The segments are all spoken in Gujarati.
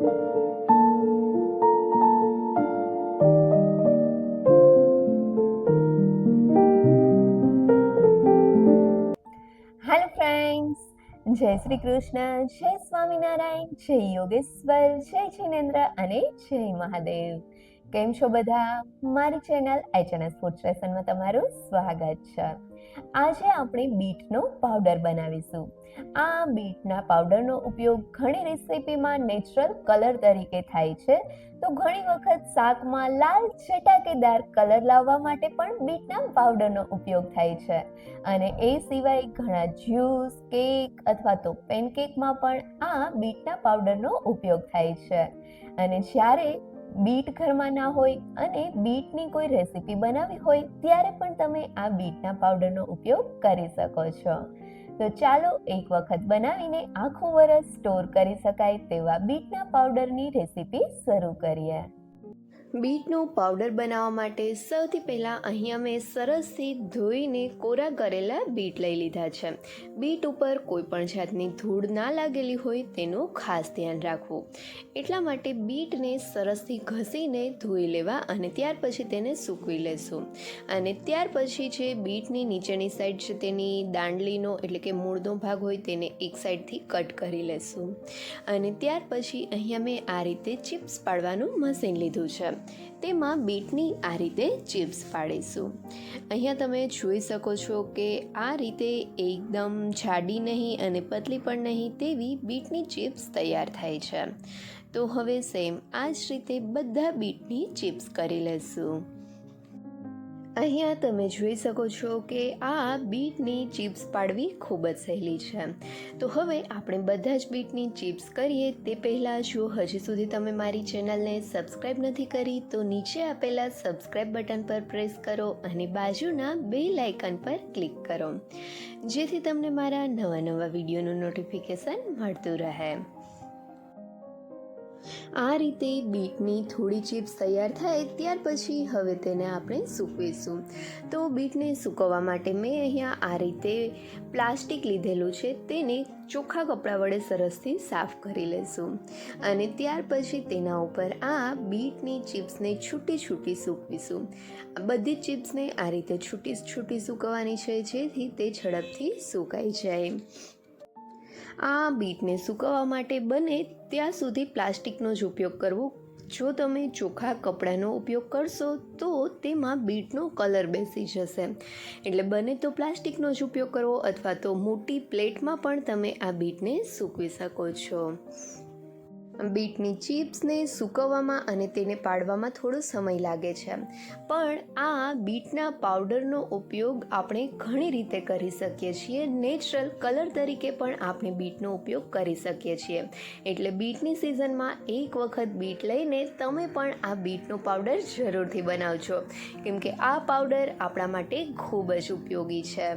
જય શ્રી કૃષ્ણ જય સ્વામિનારાયણ જય યોગેશ્વર જય જિનેન્દ્ર અને જય મહાદેવ કેમ છો બધા? મારી ચેનલ એચએનએસ ફૂડ સ્ટેશનમાં તમારું સ્વાગત છે. આજે આપણે બીટનો પાવડર બનાવીશું. આ બીટના પાવડરનો ઉપયોગ ઘણી રેસિપીમાં નેચરલ કલર તરીકે થાય છે. તો ઘણી વખત શાકમાં લાલ ચટાકેદાર કલર લાવવા માટે પણ બીટના પાવડરનો ઉપયોગ થાય છે. અને એ સિવાય ઘણા જ્યુસ, કેક અથવા તો પેનકેકમાં પણ આ બીટના પાવડરનો ઉપયોગ થાય છે. અને જ્યારે બીટ ઘરમાં ના હોય અને બીટની કોઈ રેસીપી બનાવી હોય, ત્યારે પણ તમે આ બીટના પાવડરનો ઉપયોગ કરી શકો છો. તો ચાલો એક વખત બનાવીને આખું વરસ સ્ટોર કરી શકાય તેવા બીટના પાવડરની રેસીપી શરૂ કરીએ. બીટનો પાવડર બનાવવા માટે સૌથી પહેલાં અહીંયા મેં સરસથી ધોઈને કોરા કરેલા બીટ લઈ લીધા છે. બીટ ઉપર કોઈ પણ જાતની ધૂળ ના લાગેલી હોય તેનું ખાસ ધ્યાન રાખવું. એટલા માટે બીટને સરસથી ઘસીને ધોઈ લેવા અને ત્યાર પછી તેને સૂકવી લેશું. અને ત્યાર પછી જે બીટની નીચેની સાઈડ છે તેની દાંડલીનો એટલે કે મૂળનો ભાગ હોય તેને એક સાઈડથી કટ કરી લેશું. અને ત્યાર પછી અહીંયા મેં આ રીતે ચિપ્સ પાડવાનું મશીન લીધું છે. તેમાં બીટની આ રીતે ચિપ્સ પાડીશું. અહીંયા તમે જોઈ શકો છો કે આ રીતે એકદમ જાડી નહીં અને પતલી પણ નહીં તેવી બીટની ચિપ્સ તૈયાર થાય છે. તો હવે સેમ આ જ રીતે બધા બીટની ચિપ્સ કરી લેશું. અહીંયા તમે જોઈ શકો છો કે આ બીટની ચિપ્સ પાડવી ખૂબ જ સહેલી છે. તો હવે આપણે બધા જ બીટની ચિપ્સ કરીએ તે પહેલાં જો હજી સુધી તમે મારી ચેનલને સબસ્ક્રાઈબ નથી કરી તો નીચે આપેલા સબસ્ક્રાઈબ બટન પર પ્રેસ કરો અને બાજુના બે લાઇકન પર ક્લિક કરો. જેથી તમને મારા નવા નવા વિડીયોનું નોટિફિકેશન મળતું રહે. આ રીતે બીટની થોડી ચિપ્સ તૈયાર થાય ત્યાર પછી હવે તેને આપણે સૂકવીશું. તો બીટને સૂકવવા માટે મેં અહીંયા આ રીતે પ્લાસ્ટિક લીધેલું છે તેને ચોખ્ખા કપડાં વડે સરસથી સાફ કરી લેશું. અને ત્યાર પછી તેના ઉપર આ બીટની ચિપ્સને છૂટી છૂટી સૂકવીશું. બધી જ ચિપ્સને આ રીતે છૂટી છૂટી સૂકવવાની છે જેથી તે ઝડપથી સુકાઈ જાય. આ બીટને સૂકવવા માટે બને ત્યાં સુધી પ્લાસ્ટિકનો જ ઉપયોગ કરવો. જો તમે ચોખ્ખા કપડાનો ઉપયોગ કરશો, તો તેમાં બીટનો કલર બેસી જશે. એટલે બને તો પ્લાસ્ટિકનો જ ઉપયોગ કરવો અથવા તો મોટી પ્લેટમાં પણ તમે આ બીટને સૂકવી શકો છો. બીટની ચિપ્સને સૂકવવામાં અને તેને પાડવામાં થોડો સમય લાગે છે. પણ આ બીટના પાવડરનો ઉપયોગ આપણે ઘણી રીતે કરી શકીએ છીએ. નેચરલ કલર તરીકે પણ આપણે બીટનો ઉપયોગ કરી શકીએ છીએ. એટલે બીટની સિઝનમાં એક વખત બીટ લઈને તમે પણ આ બીટનો પાવડર જરૂરથી બનાવજો. કેમકે આ પાવડર આપણા માટે ખૂબ જ ઉપયોગી છે.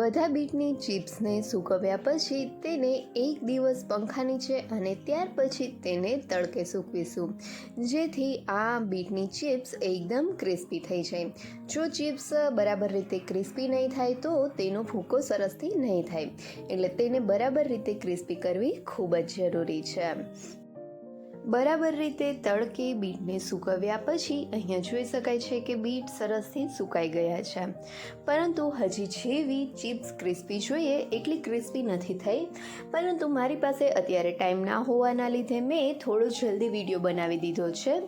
બધા બીટની ચિપ્સને સૂકવ્યા પછી તેને એક દિવસ પંખા નીચે અને ત્યાર પછી તેને તડકે સૂકવીશું. જેથી આ બીટની ચિપ્સ એકદમ ક્રિસ્પી થઈ જાય. જો ચિપ્સ બરાબર રીતે ક્રિસ્પી નહીં થાય તો તેનો ભૂકો સરસથી નહીં થાય. એટલે તેને બરાબર રીતે ક્રિસ્પી કરવી ખૂબ જ જરૂરી છે. બરાબર રીતે તડકે બીટને સૂકવ્યા પછી અહીંયા જોઈ શકાય છે કે બીટ સરસથી સુકાઈ ગયા છે. પરંતુ હજી જેવી ચિપ્સ ક્રિસ્પી જોઈએ એટલી ક્રિસ્પી નથી થઈ. પરંતુ મારી પાસે અત્યારે ટાઈમ ના હોવાના લીધે મેં થોડો જલ્દી વીડિયો બનાવી દીધો છે.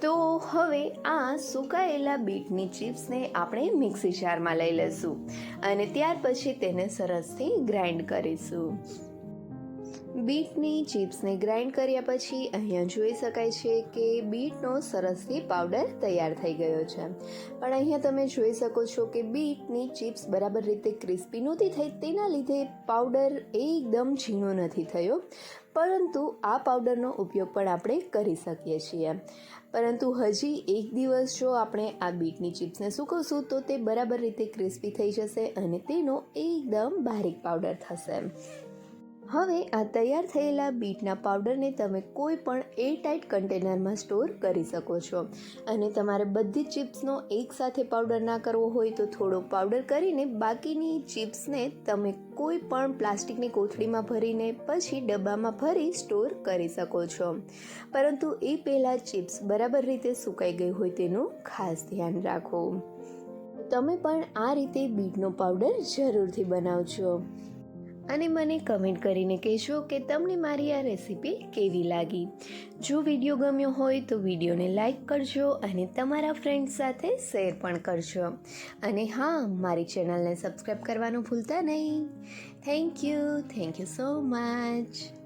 તો હવે આ સુકાયેલા બીટની ચિપ્સને આપણે મિક્સી જારમાં લઈ લઈશું અને ત્યાર પછી તેને સરસથી ગ્રાઇન્ડ કરીશું. બીટની ચિપ્સને ગ્રાઇન્ડ કર્યા પછી અહીંયા જોઈ શકાય છે કે બીટનો સરસથી પાવડર તૈયાર થઈ ગયો છે. પણ અહીંયા તમે જોઈ શકો છો કે બીટની ચિપ્સ બરાબર રીતે ક્રિસ્પી નહોતી થઈ, તેના લીધે પાવડર એકદમ ઝીણો નથી થયો. પરંતુ આ પાવડરનો ઉપયોગ પણ આપણે કરી શકીએ છીએ. પરંતુ હજી એક દિવસ જો આપણે આ બીટની ચિપ્સને સૂકવશું, તો તે બરાબર રીતે ક્રિસ્પી થઈ જશે અને તેનો એકદમ બારીક પાવડર થશે. હવે આ તૈયાર થયેલા બીટના પાવડરને તમે કોઈ પણ એરટાઇટ કન્ટેનરમાં સ્ટોર કરી શકો છો. અને તમારે બધી ચિપ્સનો એકસાથે પાવડર ના કરવો હોય તો થોડો પાવડર કરીને બાકીની ચિપ્સને તમે કોઈ પણ પ્લાસ્ટિકની કોથળીમાં ભરીને પછી ડબ્બામાં ભરી સ્ટોર કરી શકો છો. પરંતુ એ પહેલાં ચિપ્સ બરાબર રીતે સુકાઈ ગઈ હોય તેનું ખાસ ધ્યાન રાખો. તમે પણ આ રીતે બીટનો પાવડર જરૂરથી બનાવજો. અને મને કમેન્ટ કરીને કહેશો કે તમને મારી આ રેસીપી કેવી લાગી. જો વીડિયો ગમ્યો હોય તો વિડીયોને લાઇક કરજો અને તમારા ફ્રેન્ડ્સ સાથે શેર પણ કરજો. અને હા, મારી ચેનલને સબસ્ક્રાઈબ કરવાનું ભૂલતા નહીં. Thank you thank you so much